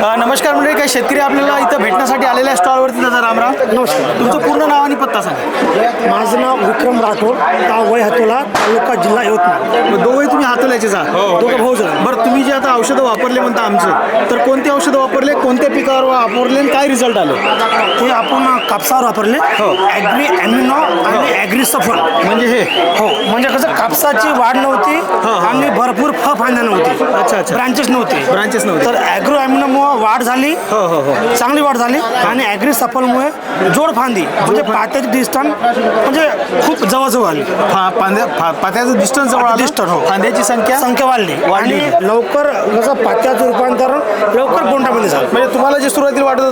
नमस्कार मंडळी काही शेतकरी आपल्याला इथं भेटण्यासाठी आलेल्या स्टॉलवरती दादा रामराम. नमस्कार. तुमचं पूर्ण नाव आणि पत्ता सांगा. माझं नाव विक्रम राठोड गाव वय हातोला तालुका जिल्हा यवतमाळ. दोघे तुम्ही हातोल्याचे जा. दोघं भाऊ जण. बरं तुम्ही जे आता औषधं वापरले म्हणता आमचं तर कोणते औषधं वापरले कोणत्या पिकावर वापरले आणि काय रिझल्ट आले? ते आपण कापसावर वापरले. हो. ॲग्री ॲमिनो आणि ॲग्री सफल म्हणजे हे? हो म्हणजे कसं कापसाची वाढ नव्हती हा. आणि भरपूर फ फांद्या नव्हती. अच्छा, अच्छा. ब्रांचेस नव्हते. ब्रांचेस नव्हते. तर ॲग्रो वाढ झाली. हो हो हो. चांगली वाढ झाली. आणि ॲग्री सफलमुळे जोड फांदी म्हणजे पात्याची डिस्टन्स म्हणजे खूप जवळजवळ आली. पात्याचं डिस्टन्स जवळ Distance, हो. फांद्याची संख्या? संख्या वाढली. वाढली. आणि लवकर कसं पात्याचं रूपांतरण लवकर बोंडामध्ये झालं. म्हणजे तुम्हाला जे सुरुवातीला वाटत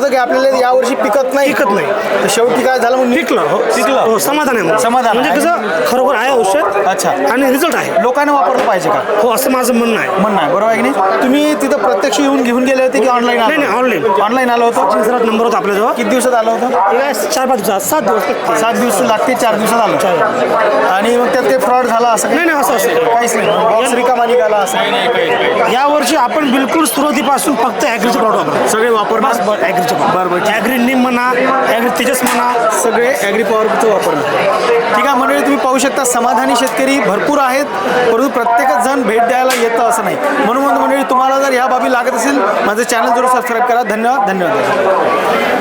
होतं की आपल्याला यावर्षी पिकत नाही? पिकत नाही. तर शेवटी काय झालं मग? पिकलं हो. पिकलं. हो समाधान आहे मला. समाधान म्हणजे आहे. कसं खरोखर आहे औषध अच्छा. आणि रिझल्ट आहे. लोकांना वापरलं पाहिजे का? हो असं माझं म्हणणं आहे. म्हणणं आहे. बरोबर आहे की नाही? तुम्ही तिथं प्रत्यक्ष येऊन घेऊन गेले होते की ऑनलाईन नाही, नाही, online. ऑनलाईन आलं होतं? चिंचरात नंबर होता आपल्याजवळ किती दिवसात आलं होतं? हे काय चार पाच दिवसात. सात दिवस. सात दिवस लागते चार दिवसात आलं. आणि मग त्यात काही फ्रॉड झाला असं नाही नाही असं असं काहीच नाही. बॉक्स रिकामा निघाला असं या वर्षी आपण बिलकुल सुरुवातीपासून फक्त ॲग्रीचे प्रॉडक्ट वापरतो. सगळे वापरणार? बस बस ॲग्रीचे बरं, बरं. ॲग्री निम म्हणा ॲग्री तेजस म्हणा सगळे ॲग्री पॉवरचं वापरणं ठीक आहे मंडळी तुम्ही पाहू शकता समाधानी शेतकरी भरपूर आहेत परंतु प्रत्येकच जण भेट द्यायला येतं असं नाही. म्हणून म्हणून मंडळी तुम्हाला जर ह्या बाबी लागत असेल माझं चॅनल जरूर सबस्क्राईब करा. धन्यवाद धन्यवाद.